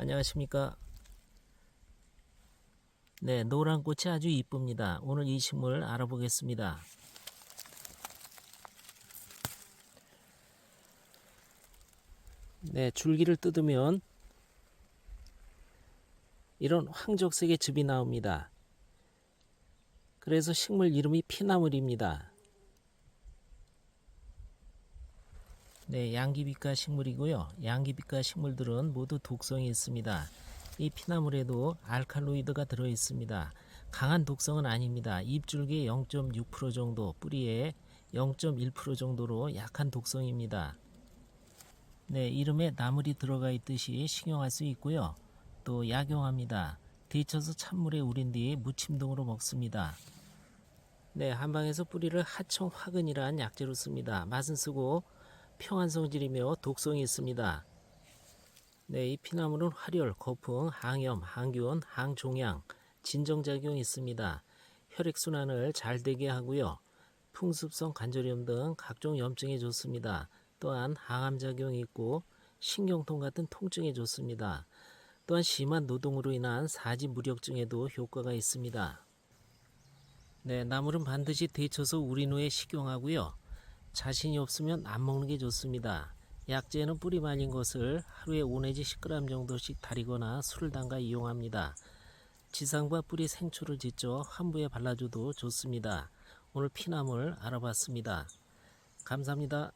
안녕하십니까. 네, 노란 꽃이 아주 이쁩니다. 오늘 이 식물 알아보겠습니다. 네, 줄기를 뜯으면 이런 황적색의 즙이 나옵니다. 그래서 식물 이름이 피나물입니다. 네, 양귀비과 식물이고요. 양귀비과 식물들은 모두 독성이 있습니다. 이 피나물에도 알칼로이드가 들어 있습니다. 강한 독성은 아닙니다. 잎줄기에 0.6% 정도, 뿌리에 0.1% 정도로 약한 독성입니다. 네, 이름에 나물이 들어가 있듯이 식용할 수 있고요. 또 약용합니다. 데쳐서 찬물에 우린 뒤 무침 등으로 먹습니다. 네, 한방에서 뿌리를 하청 화근이란 약재로 씁니다. 맛은 쓰고 평안 성질이며 독성이 있습니다. 네, 이 피나물은 활혈, 거풍, 항염, 항균, 항종양, 진정작용이 있습니다. 혈액순환을 잘 되게 하고요. 풍습성 관절염 등 각종 염증에 좋습니다. 또한 항암작용이 있고 신경통 같은 통증에 좋습니다. 또한 심한 노동으로 인한 사지 무력증에도 효과가 있습니다. 네, 나물은 반드시 데쳐서 우린 후에 식용하고요. 자신이 없으면 안 먹는 게 좋습니다. 약재는 뿌리 말린 것을 하루에 5 내지 10g 정도씩 다리거나 술을 담가 이용합니다. 지상과 뿌리 생초를 짓죠 환부에 발라줘도 좋습니다. 오늘 피나물 알아봤습니다. 감사합니다.